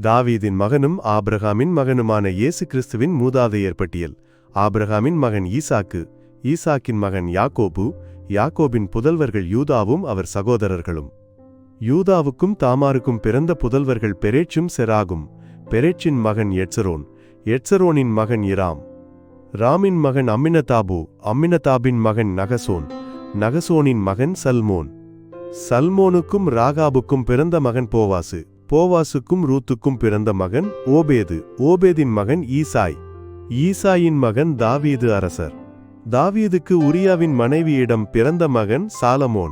தாவீதின் மகனும் ஆபிரகாமின் மகனுமான இயேசு கிறிஸ்துவின் மூதாதையர் பட்டியல் ஆபிரகாமின் மகன் ஈசாக்கு ஈசாக்கின் மகன் யாக்கோபு யாக்கோபின் புதல்வர்கள் யூதாவும் அவர் சகோதரர்களும். யூதாவுக்கும் தாமாருக்கும் பிறந்த புதல்வர்கள் பெரேச்சும் செராகும். பெரேச்சின் மகன் எட்சரோன் எட்சரோனின் மகன் இராம். ராமின் மகன் அம்மினதாபு அம்மினதாபின் மகன் நகசோன் நகசோனின் மகன் சல்மோன். சல்மோனுக்கும் ராகாபுக்கும் பிறந்த மகன் போவாசு. போவாசுக்கும் ரூத்துக்கும் பிறந்த மகன் ஓபேது. ஓபேதின் மகன் ஈசாய். ஈசாயின் மகன் தாவீது அரசர். தாவீதுக்கு உரியாவின் மனைவியிடம் பிறந்த மகன் சாலமோன்.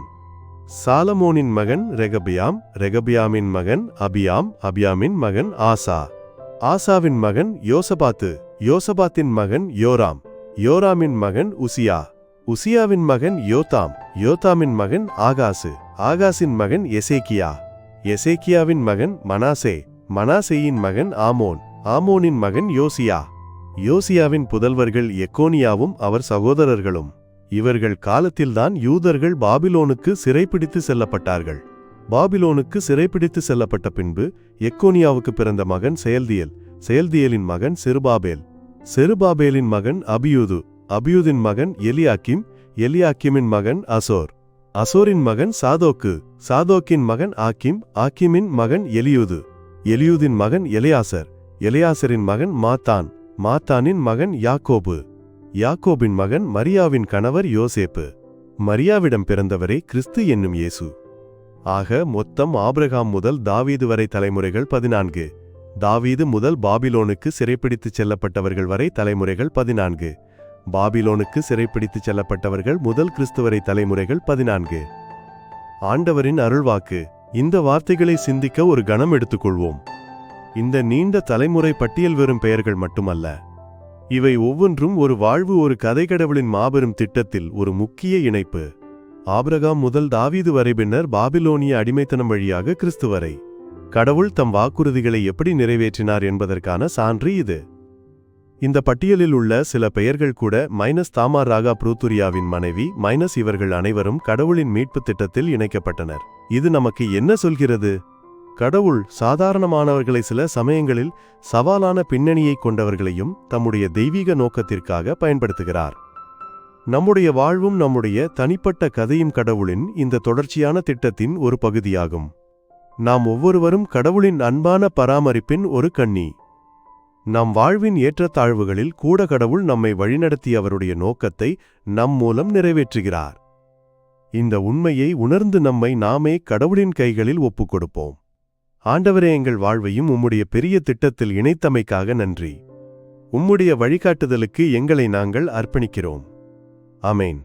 சாலமோனின் மகன் ரெகபியாம். ரெகபியாமின் மகன் அபியாம். அபியாமின் மகன் ஆசா. ஆசாவின் மகன் யோசபாத்து. யோசபாத்தின் மகன் யோராம். யோராமின் மகன் உசியா. உசியாவின் மகன் யோதாம் யோதாமின் மகன் ஆகாசு. ஆகாசின் மகன் எசேக்கியா. எசேக்கியாவின் மகன் மனாசே மனாசேயின் மகன் ஆமோன் ஆமோனின் மகன் யோசியா. யோசியாவின் புதல்வர்கள் எக்கோனியாவும் அவர் சகோதரர்களும். இவர்கள் காலத்தில்தான் யூதர்கள் பாபிலோனுக்கு சிறைப்பிடித்து செல்லப்பட்டார்கள். பாபிலோனுக்கு சிறைப்பிடித்து செல்லப்பட்ட பின்பு எக்கோனியாவுக்கு பிறந்த மகன் செயல்தியல் செயல்தியலின் மகன் செருபாபேல். செருபாபேலின் மகன் அபியூது அபியூதின் மகன் எலியாக்கிம் எலியாக்கிமின் மகன் அசோர். அசோரின் மகன் சாதோக்கு சாதோக்கின் மகன் ஆக்கிம் ஆக்கிமின் மகன் எலியூது எலியூதின் மகன் எலையாசர் எலையாசரின் மகன் மாத்தான் மாத்தானின் மகன் யாக்கோபு யாக்கோபின் மகன் மரியாவின் கணவர் யோசேப்பு. மரியாவிடம் பிறந்தவரே கிறிஸ்து என்னும் இயேசு. ஆக மொத்தம் ஆபிரகாம் முதல் தாவீது வரை தலைமுறைகள் பதினான்கு. தாவீது முதல் பாபிலோனுக்கு சிறைப்பிடித்துச் செல்லப்பட்டவர்கள் வரை தலைமுறைகள் பதினான்கு. பாபிலோனுக்கு சிறைப்பிடித்துச் செல்லப்பட்டவர்கள் முதல் கிறிஸ்துவரை தலைமுறைகள் பதினான்கு. ஆண்டவரின் அருள்வாக்கு. இந்த வார்த்தைகளை சிந்திக்க ஒரு கணம் எடுத்துக்கொள்வோம். இந்த நீண்ட தலைமுறை பட்டியல் வெறும் பெயர்கள் மட்டுமல்ல. இவை ஒவ்வொன்றும் ஒரு வாழ்வு ஒரு கதைக்கடவுளின் மாபெரும் திட்டத்தில் ஒரு முக்கிய இணைப்பு. ஆபிரகாம் முதல் தாவீது வரை பின்னர் பாபிலோனிய அடிமைத்தனம் வழியாக கிறிஸ்துவரை. கடவுள் தம் வாக்குறுதிகளை எப்படி நிறைவேற்றினார் என்பதற்கான சான்று இது. இந்த பட்டியலில் உள்ள சில பெயர்கள் கூட மைனஸ் தாமா ராகா புரூத்துரியாவின் மனைவி மைனஸ் இவர்கள் அனைவரும் கடவுளின் மீட்புத் திட்டத்தில் இணைக்கப்பட்டனர். இது நமக்கு என்ன சொல்கிறது? கடவுள் சாதாரணமானவர்களை சில சமயங்களில் சவாலான பின்னணியை கொண்டவர்களையும் தம்முடைய தெய்வீக நோக்கத்திற்காக பயன்படுத்துகிறார். நம்முடைய வாழ்வும் நம்முடைய தனிப்பட்ட கதையும் கடவுளின் இந்த தொடர்ச்சியான திட்டத்தின் ஒரு பகுதியாகும். நாம் ஒவ்வொருவரும் கடவுளின் அன்பான பராமரிப்பின் ஒரு கண்ணி. நம் வாழ்வின் ஏற்றத்தாழ்வுகளில் கூட கடவுள் நம்மை வழிநடத்திய அவருடைய நோக்கத்தை நம் மூலம் நிறைவேற்றுகிறார். இந்த உண்மையை உணர்ந்து நம்மை நாமே கடவுளின் கைகளில் ஒப்புக்கொடுப்போம். ஆண்டவரே எங்கள் வாழ்வையும் உம்முடைய பெரிய திட்டத்தில் இணைத்தமைக்காக நன்றி. உம்முடைய வழிகாட்டுதலுக்கு எங்களை நாங்கள் அர்ப்பணிக்கிறோம். அமேன்